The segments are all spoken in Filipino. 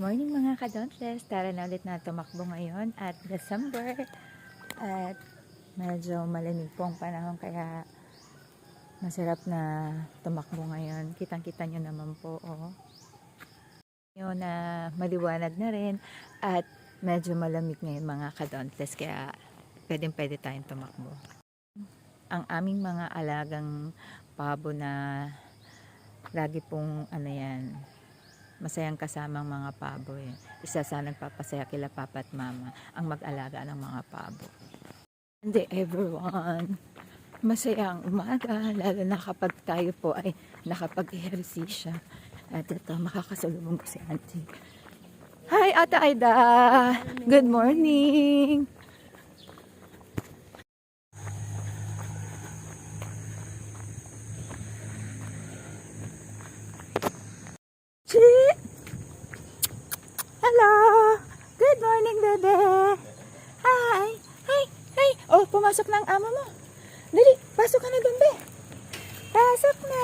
morning mga kadontes. Tara na ulit na tumakbo ngayon at December. At medyo malamig po ang panahon kaya masarap na tumakbo ngayon. Kitang-kita nyo naman po. Oh. Yun na maliwanag na rin at medyo malamig ngayon mga kadontes kaya pwedeng pwede tayong tumakbo. Ang aming mga alagang pabo na lagi pong ano yan, masayang kasamang mga pabo eh. Isa sa nagpapasaya kila papa at mama ang mag-alaga ng mga pabo. Hindi everyone. Masaya ang umaga, lalo na kapag tayo po ay nakapag-ehersisya. At ito, makakasalubong ko si auntie. Hi, Ate Aida! Good morning! Chi! Hello! Good morning, bebe! Hi! Hi! Hi! Oh, pumasok na ang amo mo. Dali, pasok ka na dun, be. Pasok na!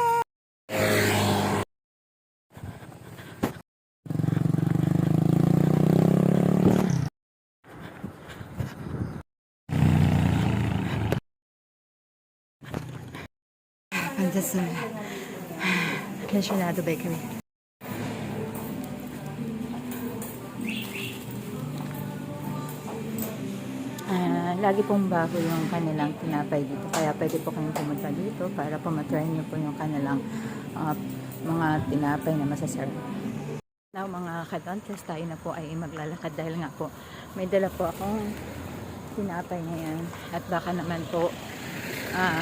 Andiyan sa Nationado Bakery. Lagi pong bago yung kanilang tinapay dito. Kaya pwede po kayong pumunta dito para po matry nyo po yung kanilang ah, mga tinapay na masasarap. Now mga kadontes, tayo na po ay maglalakad dahil nga po may dala po akong tinapay ngayon. At baka naman po ah,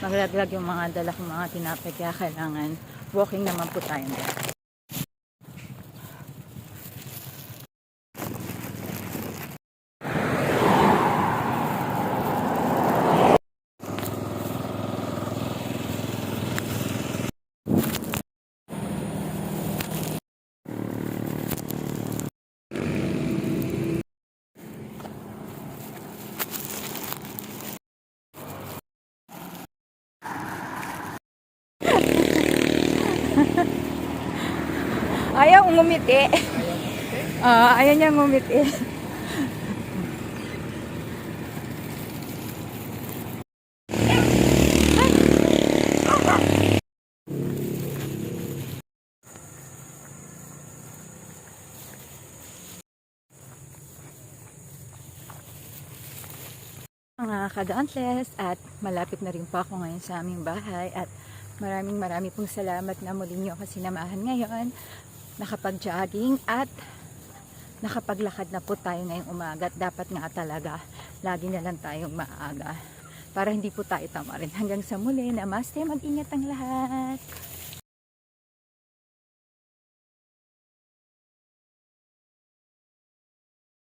maglaglag yung mga dala kong mga tinapay kaya kailangan walking naman po tayo. Ayaw ngumiti. Ah, ayaw niya ngumiti. mga ka-dauntless at malapit na rin po ako ngayon sa aming bahay at maraming maraming pong salamat na muli niyo ako sinamahan ngayon nakapag-jogging at nakapaglakad na po tayo ngayong umaga. At dapat nga talaga lagi na lang tayong maaga para hindi po tayo tamarin hanggang sa muli namaste mag-ingat ang lahat